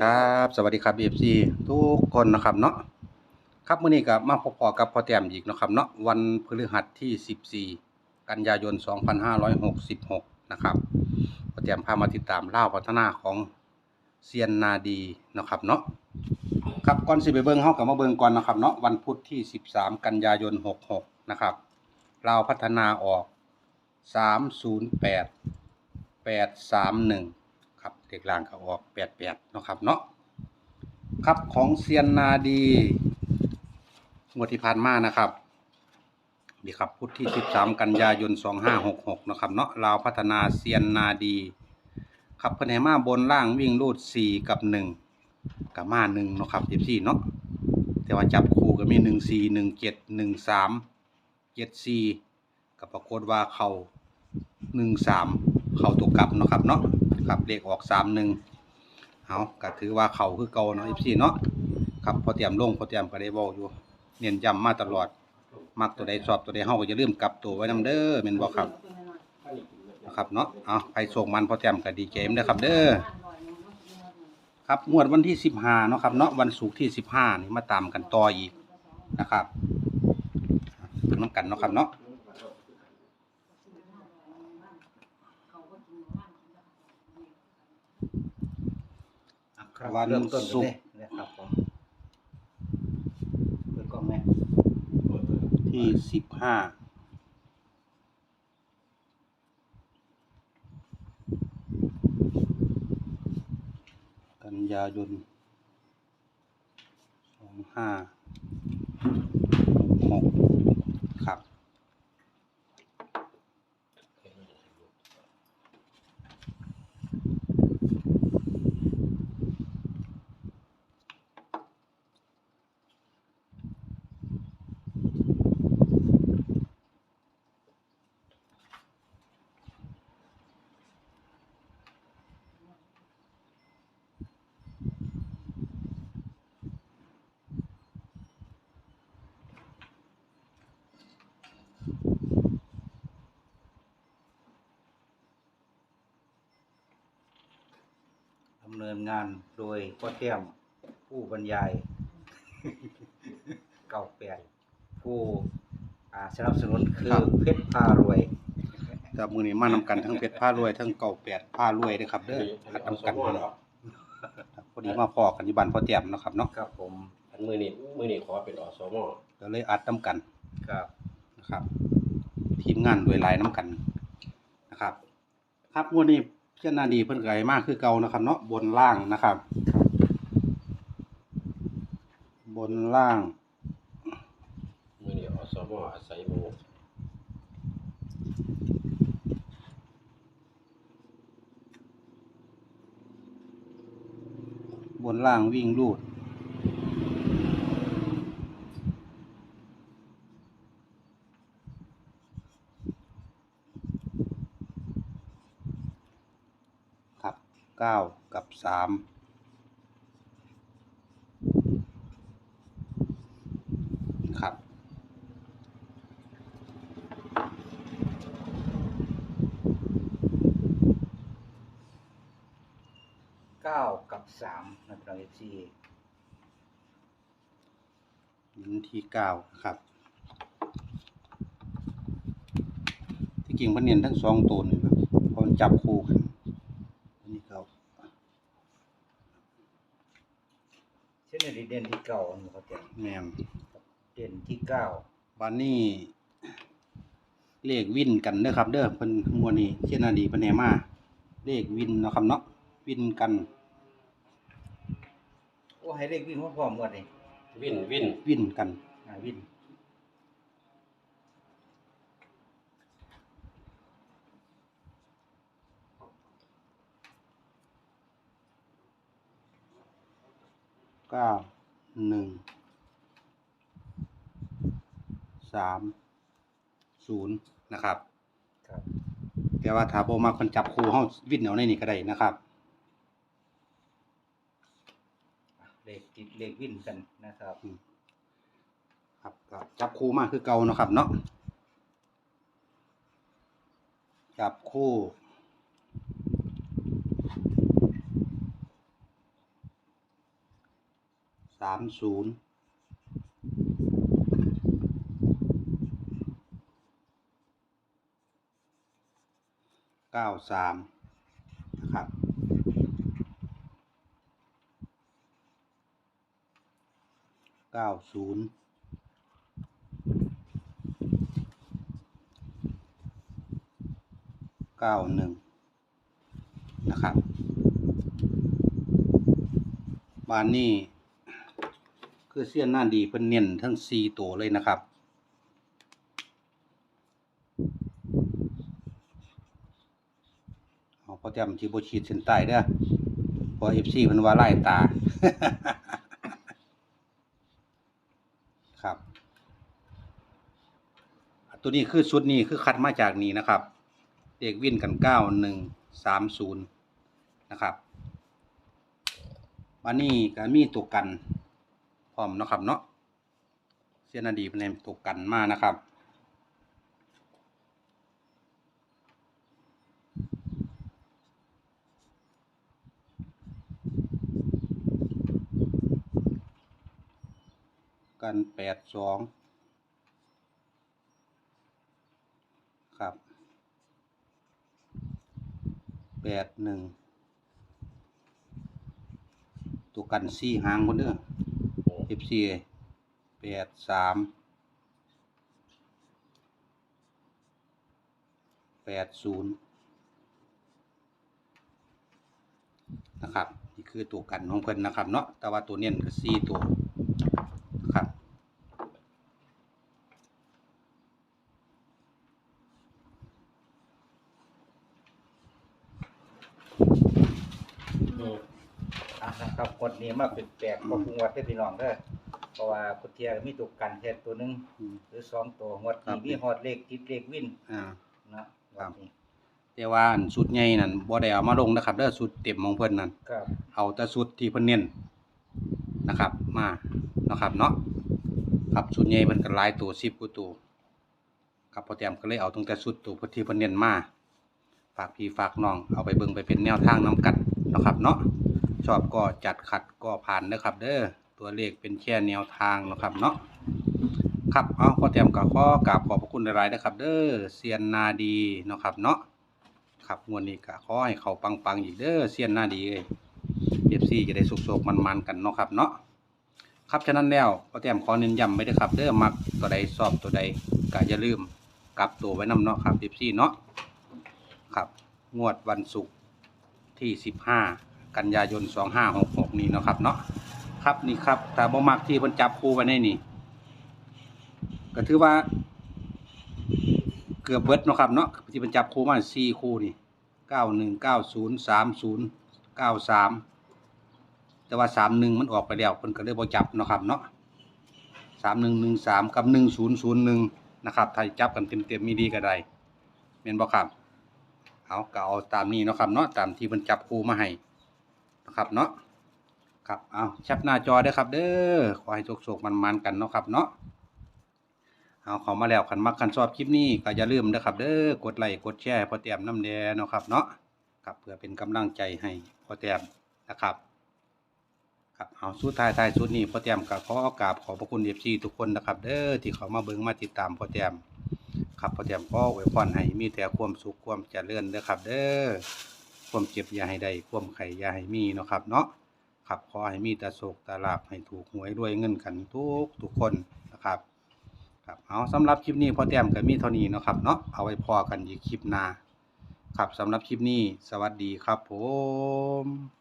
ครับสวัสดีครับ BFC ทุกคนนะครับเนาะครับมื้อนี้ก็มาพบพอกับพ่อแต้มอีกนะครับเนาะวันพฤหัสที่ 14 กันยายน 2566 นะครับพ่อแต้มพามาติดตามเล่าพัฒนาของเซียนนาดีนะครับเนาะครับก่อนสิไปเบิ่งเฮาก็มาเบิ่งก่อนนะครับเนาะวันพุธที่ 13 กันยายน 66 นะครับเลาพัฒนาออก 308 831 เด็กล่างเขาออกแปดแปดเนาะครับเนาะครับของเซียนนาดีงวดที่ผ่านมานะครับนี่ครับพุธที่ 13 กันยายน 2566 นะครับเนาะลาวพัฒนาเซียนนาดี ครับเพิ่นให้มาบนล่างวิ่งรูด 4 กับ 1 กับมา1เนาะครับ14เนาะแต่ว่าจับคู่ก็มี 1 4 1 7 1 3 7 4กับปรากฏว่าเข้า1 3 เขาตัวกลับเนาะครับเนาะ ครับเลขออก3 1เอาก็ถือว่าเขาคือเก่าเนาะ FC เนาะครับพอเตรียมลงพอเตรียมก็ได้เว้าอยู่ เน้นย้ำมาตลอด มักตัวใดชอบตัวใดเฮาก็อย่าลืมกลับตัวไว้นำเด้อแม่นบ่ครับนะครับเนาะเอาใครส่งมันพอเตรียมก็ดีใจนำเด้อครับ เด้อครับงวดวันที่15เนาะครับเนาะวันศุกร์ที่15นี่มาตามกันต่ออีกนะครับเพิ่งนํกันเนาะครับเนาะ ครับวันเริ่มต้นศุศุกกร์ร์นะครับผมเปิดกล้องไหมที่สิบห้ากันยายนสองห้าหกครับ ดำเนิน งานโดยพ่อเตี้ยมผู้บรรยาย เก่าแปดผู้อ่าสนับสนุนคือครับ เพชรพารวยแต่มือนี้มานำกันทั้งเพชรผ้ารวยทั้งเก่าแปดผ้ารวยเด้อครับเด้อหัดนำกันเนาะพอดีมาพอกันที่บ้านพ่อเตรียมเนาะครับเนาะครับผมอันมือนี้มือนี้ขอเป็นอสมก็เลยอัดนำกันครับนะครับ ทีมงานโดยหลายน้ำกันนะครับ ครับงวดนี้ เจ้านาดีเพิ่นก็ให้มากคือเก่านะครับ เนาะบนล่างนะครับ บนล่างมือนี้อสมอาศัยหมูบนล่างวิ่งลูด ครับ เก้ากับสามครับ เก้ากับสามนะครับเอฟซีวันที่เก้าครับ ที่จริงเพันเนียนทั้งสองตัวนี่ครับเพราะมันจับคู่กันอันนี้เขา เช่นในเด่นที่เก้าอันนี้พ่อเตี้ยมแมนเด่นที่เก้าวันนี้เลขวินกันเด้อครับ เด้อเพิ่นมวนี้เช่นนาดีเพิ่นแหมาเลขวินเนาะครับเนาะวินกัน โอ้ให้เลขวิ่งมาพร้อมหมดนี่วินวินวินกัน อ่าวิ่ง เก้าหนึ่งสามศูนย์นะครับครับแต่ว่าถ้าบ่มักเพิ่นจับคู่เฮาวินเอาในนี่ก็ได้นะครับ เลขติดเลขวิ่งกันนะครับ ครับก็จับคู่มาคือเก่าเนาะครับเนาะจับคู่ามศูนย์เก้าสามนะครับเก้าศูนย์เก้าหนึ่งนะครับบ้านนี้ คือเสี้ยนหน้าดีเพิ่นเน้นทั้งสี่ตัวเลยนะครับ เอาพอแต้มจีโบชีดเส้นใต้เด้อพอเอฟซีเพิ่นว่าไล่ตา ครับ ตัวนี้คือชุดนี้คือคัดมาจากนี้นะครับ เด็กวิ่นกันเก้าหนึ่งสามศูนย์นะครับวันนี้ก็มีตัวกัน ร้อมนะครับเนาะเสียนาดีเป็นตัวกันมากนะครับกันแปดสองครับแปดหนึ่งตัวกันสี่หางคนเด้อ เอฟซีแปดสามแปดศูนย์นะครับนี่คือตัวกันของเพิ่นนะครับเนาะแต่ว่าตัวเน้นคือสี่ตัวครับอะ นะครับกดนี้มาเป็นแปลกบ่พุงวัดให้พี่น้องเด้อเพราะว่าพุทเทียก็มีตัวกันแค่ตัวหนึงอืม หรือสองตัวงวดครันี้บ มีฮอดเลขติดเลขวินอ่านะครับ งวดนี้แต่ว่าอันสุดใหญ่นั่นบ่ได้เอามาลงนะครับเด้อสุดเต็มของเพิ่นนั่นครับเอาแต่สุดที่เพิ่นเน้นนะครับ มานะครับเนาะครับสุดใหญ่เพิ่นก็หลายตัว10กว่าตัวครับพอแต้มก็เลยเอาตั้งแต่สุดตัวที่เพิ่นเน้นมาฝากพี่ฝากน้องเอาไปเบิ่งไปเป็นแนวทางนํกันนะครับ เนาะ ชอบก็จัดขัดก็ผ่านนะครับ เด้อตัวเลขเป็นแค่แนวทางนะครับเนาะครับเอาพอแต้มก็ขอกราบขอบพระคุณหลายๆนะครับ เด้อเซียนนาดีนะครับเนาะครับงวดนี้ก็ขอให้เขาปังๆอีกเด้อเซียนนาดีเลยเอฟซีจะได้สุกๆมันๆกันเนาะครับเนาะครับฉะนั้นแล้วก็แต้มขอเน้นย้ำไว้ด้วยครับ เด้อมักตัวใดชอบตัวใดก็อย่าลืมกลับตัวไว้นำเนาะครับเอฟซีเนาะครับงวดวันศุกร์ที่15 กันยายน 2566 นี้เนาะครับเนาะครับนี่ครับแต่บ่มักที่เพิ่นจับคู่ไว้ในนี่ก็ถือว่า เกือบเบิดเนาะครับเนาะที่เป็นจับคู่มาสี่คู่นี่เก้าหนึ่งเก้าศูนย์สามศูนย์เก้าสามแต่ว่าสามหนึ่งมันออกไปแล้วเพิ่นก็เลยบ่จับเนาะครับเนาะสามหนึ่งหนึ่งสามกับหนึ่งศูนย์ศูนย์หนึ่งนะครับถ้าจับกันเต็มเต็มๆมีดีก็ได้เม็นบ่ครับเอาก็เอาตามนี้เนาะครับเนาะตามที่เพิ่นจับคู่มาให้ นะครับเนาะครับเอาแคปหน้าจอได้อครับเด้อขอให้โชคๆมันๆกันเนาะครับเนาะเอาเขามาแล้วคันมักคันชอบคลิปนี้ก็อย่าลืมนะครับเด้อกดไลค์กดแชร์พอแต้มน้ำแดงเนาะครับเนาะครับเพื่อเป็นกำลังใจให้พอแต้มนะครับครับเอาสุดท้ายท้ายสุดนี้พอแต้มก็ขอกราบขอบพระคุณเอฟซีทุกคนนะครับ เด้อที่เขามาเบิ่งมาติดตามพอแต้มครับพอแต้มก็อวยพรให้มีแต่ความสุขความเจริญเด้อครับ เด้อ ความเจ็บอย่าให้ได้ความไข่อย่าให้มีเนาะครับ เนาะครับขอให้มีแต่โศกต่ลาบให้ถูกหวยรวยเงินกันทุกทุกคนนะครับครับเอาสำหรับคลิปนี้พอแต้มก็มีเท่านี้เนาะครับเนาะเอาไว้พอกันอีกคลิปหน้าครับสำหรับคลิปนี้ สวัสดีครับผม